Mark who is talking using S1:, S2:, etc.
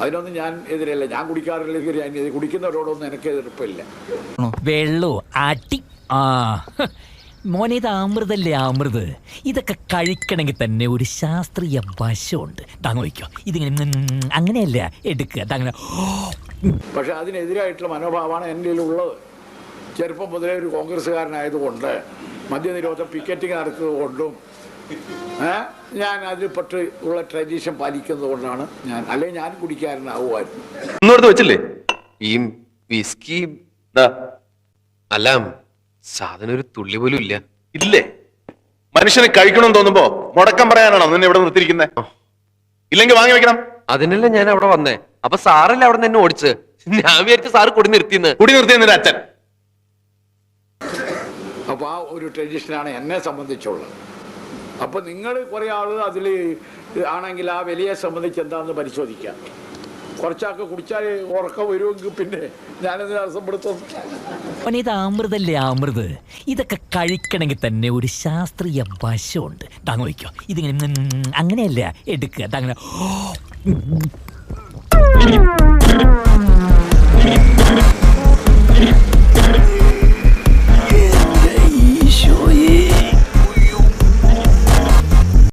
S1: അതിനൊന്നും ഞാൻ എതിരല്ല. ഞാൻ കുടിക്കാറില്ല ഞാൻ കുടിക്കുന്നവരോടൊന്നും എനിക്ക് എതിർപ്പില്ല.
S2: വെള്ളോ? അടി? ആ. മോനെ ഇത് അമൃതല്ലേ അമൃത്? ഇതൊക്കെ കഴിക്കണമെങ്കിൽ തന്നെ ഒരു ശാസ്ത്രീയ വശമുണ്ട്. താങ്ങ് വയ്ക്കോ ഇതിങ്ങനെ അങ്ങനെയല്ല എടുക്കുക. താങ്ങനെ
S1: പക്ഷെ അതിനെതിരായിട്ടുള്ള മനോഭാവമാണ് എന്റെ ഉള്ളത് ചെറുപ്പം മുതലേ ഒരു കോൺഗ്രസ്സുകാരനായതുകൊണ്ട് മദ്യനിരോധം പിക്കറ്റിംഗ് നടത്തുന്നത് കൊണ്ടും അതിൽ ഞാൻ അതിൽപ്പെട്ട് ഉള്ള ട്രഡീഷൻ പാലിക്കുന്നത് കൊണ്ടാണ് ഞാൻ അല്ലെങ്കിൽ ഞാൻ കുടിക്കാരനാവുമായിരുന്നു.
S3: വെച്ചില്ലേ? ഈ വിസ്കി അല്ല സാധനം ഒരു തുള്ളി പോലും ഇല്ല.
S4: ഇല്ലേ? മനുഷ്യന് കഴിക്കണമെന്ന് തോന്നുമ്പോ മുടക്കം പറയാനാണോ നിന്നെ ഇവിടെ നിർത്തിയിരിക്കുന്നത് ഇല്ലെങ്കിൽ വാങ്ങി വെക്കണം.
S3: അതിനല്ലേ ഞാൻ അവിടെ വന്നേ? അപ്പൊ സാറല്ലേ അവിടെ നിന്ന് എന്നെ ഓടിച്ച് ഞാൻ വിചാരിച്ച സാറ് കുടി നിർത്തിന്ന്
S4: കുടി നിർത്തിന്ന് നിന്റെ അച്ഛൻ.
S1: അപ്പോൾ ആ ഒരു ട്രഡീഷനാണ് എന്നെ സംബന്ധിച്ചുള്ളത്. അപ്പോൾ നിങ്ങൾ കുറേ ആൾ അതിൽ ആണെങ്കിൽ ആ വിലയെ സംബന്ധിച്ച് എന്താണെന്ന് പരിശോധിക്കാം. കുറച്ചൊക്കെ കുടിച്ചാൽ ഉറക്കം വരുമെങ്കിൽ പിന്നെ ഞാനത് തടസ്സപ്പെടുത്തും
S2: ഇത് അമൃതല്ലേ അമൃത്? ഇതൊക്കെ കഴിക്കണമെങ്കിൽ തന്നെ ഒരു ശാസ്ത്രീയ വശമുണ്ട്. താങ്ങ് വയ്ക്കോ. ഇതിങ്ങനെ അങ്ങനെയല്ല എടുക്കുക. അതങ്ങനെ